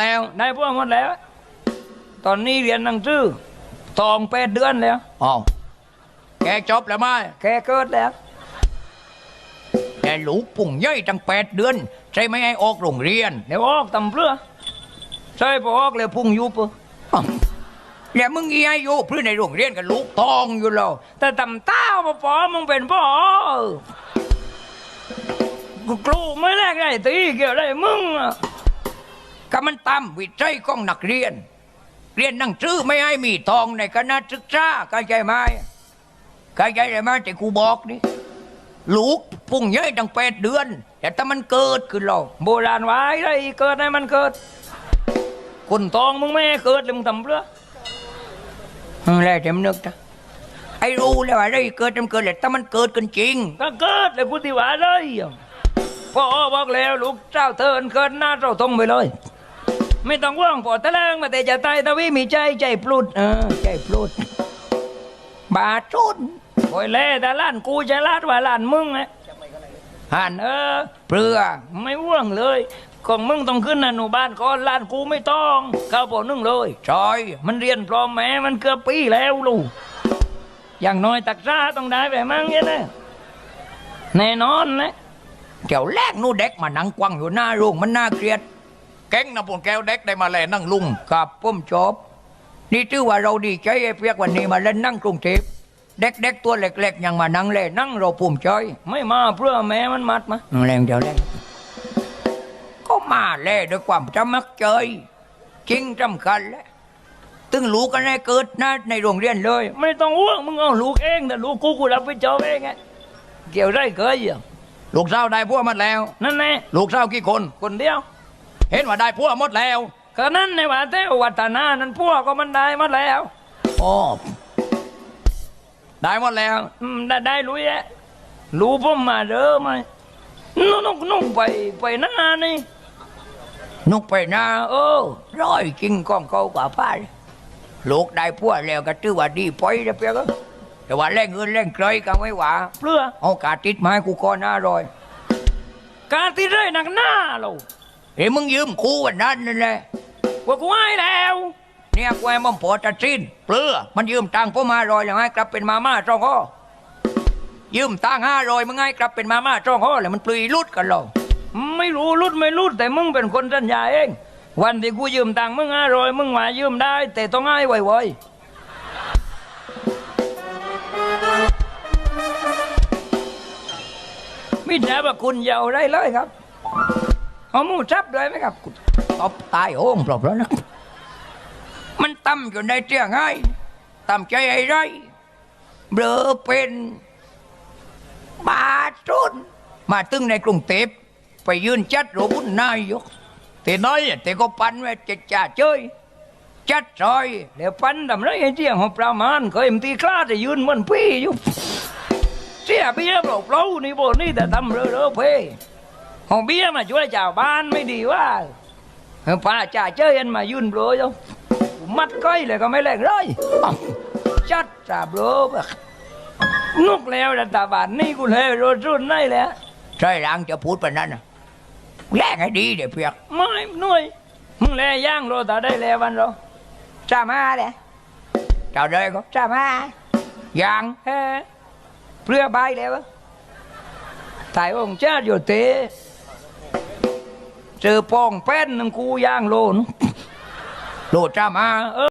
แล้วได้พวกหมดแล้ว ตอนนี้เรียนหนังสือทองแปดเดือนแล้วอ๋อแกจบแล้วไหมแค่เกิดแล้วแต่ลูกปุ่งย่อยตั้งแปดเดือน ใช่ไหมให้ออกโรงเรียนเดี๋ยวออกตำเพื่อใช่พอออกเลยพุ่งยุบอ้าวแล้วมึงอีอายุเพื่อนในโรงเรียนกับลูกทองอยู่แล้วแต่ตำเต้ามาปอมึงเป็นพ่อกูกลูไม่แลกได้ตีเกี่ยวได้มึงอะ ก็มันตามวิจัยของนักเรียน เรียนหนังสือไม่ให้มีทองในคณะศึกษาเข้าใจไหมเข้าใจไหมแต่กูบอกนี่ลูกปุ่งย่อยตั้งแปดเดือน แต่ถ้ามันเกิดขึ้นเราโบราณไว้ได้เกิดให้มันเกิดคนทองมึงไม่เกิดเลยมึงทำเพื่อแล้วจำนึกนะไอ้รู้แล้วอะไรเกิดมันเกิดแหละถ้ามันเกิดขึ้นจริงก็เกิดเลยกูที่ว่าเลยพ่อบอกแล้วลูกเจ้าเทินเกิดหน้าเจ้าทงไปเลย ไม่ต้องว่างปอตะแลงมาแต่จะตายตะวิมีใจใจปลุดเออใจปลุดบาจุนโอ้ยเล่ต่ล้านกูจะลาดว่าล้านมึงนะหันเออเปลือไม่ว่างเลยของมึงต้องขึ้นอนุบาลก่อนล้านกูไม่ต้องเข้าปอนึ่งเลยซอย มันเรียนพร้อมแม้มันเกือบปีแล้วลูกอย่างน้อยตักษาต้องได้แบบมั่งเนี่ยนะแน่นอนนะเดี๋ยวแรกนู่เด็กมานั่งกวังอยู่หน้าโรงมันน่าเกลียด แก๊งนะพวกแก้วเด็กได้มาแลนั่งลุงกับป้มจบนี่ถือว่าเราดีใจไอ้เปียกวันนี้มาเล่นนั่งกรุงเทพเด็กๆตัวเล็กๆยังมานั่งเล่นนั่งเราภูมิใจไม่มาเพื่อแม่มันมัดมาแรงเดี๋ยวแรงก็มาเล่ด้วยความจำมักใจจริงสำคัญแหล้วตึงรู้กันให้เกิดนะในโรงเรียนเลย ไม่ต้องอ้วงมึงเอาลูกเองแต่ลูกกูกูรับผิดชอบเองไงเกี่ยวได้เคยอะลูกสาวได้พวกหมดแล้ว นั่นแน่ลูกสาวกี่คนคนเดียว เห็นว่าได้พวกหมดแล้วก็นั่นในว่าแต่วัฒนานั้นพวกก็มันได้มาแล้วอ๋อได้หมดแล้วอืมได้ได้รู้แยะรู้ผมมาเด้อไหมนุ่งนุ่งนุ่งไปไปหน้านี่นุกไปนาเออร้อยจริงก้องเขากว่าพ้าลูกได้พวกแล้วก็ถือว่าดีปอยแล้วเปียก็แต่ว่าแรงเงินแรงเกยก็ไม่ว่าเพื่อเอากาติดไมาให้กูก่อนหน้าร้อย การที่ได้หนักหน้าเรา เฮ้ยมึงยืมกูวันนั้นนั่นแหละว่ากูให้แล้ว เนี่ยกูให้มันพอจะสิ้นเปลือมันยืมตังค์ผมมาร้อยแล้วให้กลับเป็นมาม่าจ้องข้อยืมตังค์ห้าร้อยมึงให้กลับเป็นมาม่าจ้องข้อแล้วมันปลุยลุดกันหรอไม่รู้รุดไม่รุดแต่มึงเป็นคนสัญญาเอง วันที่กูยืมตังค์มึงห้าร้อยมึงมายืมได้ แต่ต้องให้ไวๆมิถาว่าคุณอยาวได้เลยครับ เอาหมูจับด้วยไหมครับตบตายโอ้งเปล่าๆนะมันตั้มอยู่ในเตียงไงตั้มใจไอ้ไรเบลอเป็นบาจุนมาตึงในกรุงเทพไปยืนจัดโรบุญนายกแต่น้อยแต่ก็ปันไว้จะจ่าเจ้ยจัดซอยเดี๋ยวปันทำไรไอ้เจียงของประมาณเคยมันตีคลาดจะยืนเหมันพี่อยู่เสียเบี้ยเปล่าเปล่านี่โบนี่แต่ทำเรื่อๆเพ่ ของเบี้ยมาช่วยชาวบ้านไม่ดีว่าเออป้าจ่าเจอยันมายืนเปล่าอยู่มัดก้อยเลยก็ไม่แรงเลยจัดจ่าเปล่าแบบนุกแล้วรัฐบาลนี่กูเลยรถรุ่นไหนแหละใช่หลังจะพูดไปนั้นแลกให้ดีเดี๋ยวเพียกไม่หน่วยมึงแลย่างโรตาได้แล้ววันเราจ่ามาเลยจ้าเลยก็จ่ามายังเฮ้เพื่อใบแล้วอะถ่ายองค์ชาติอยู่เตะ เจอป้องแป้นหนึงกูย่างโลนโลดจ้ามาเออ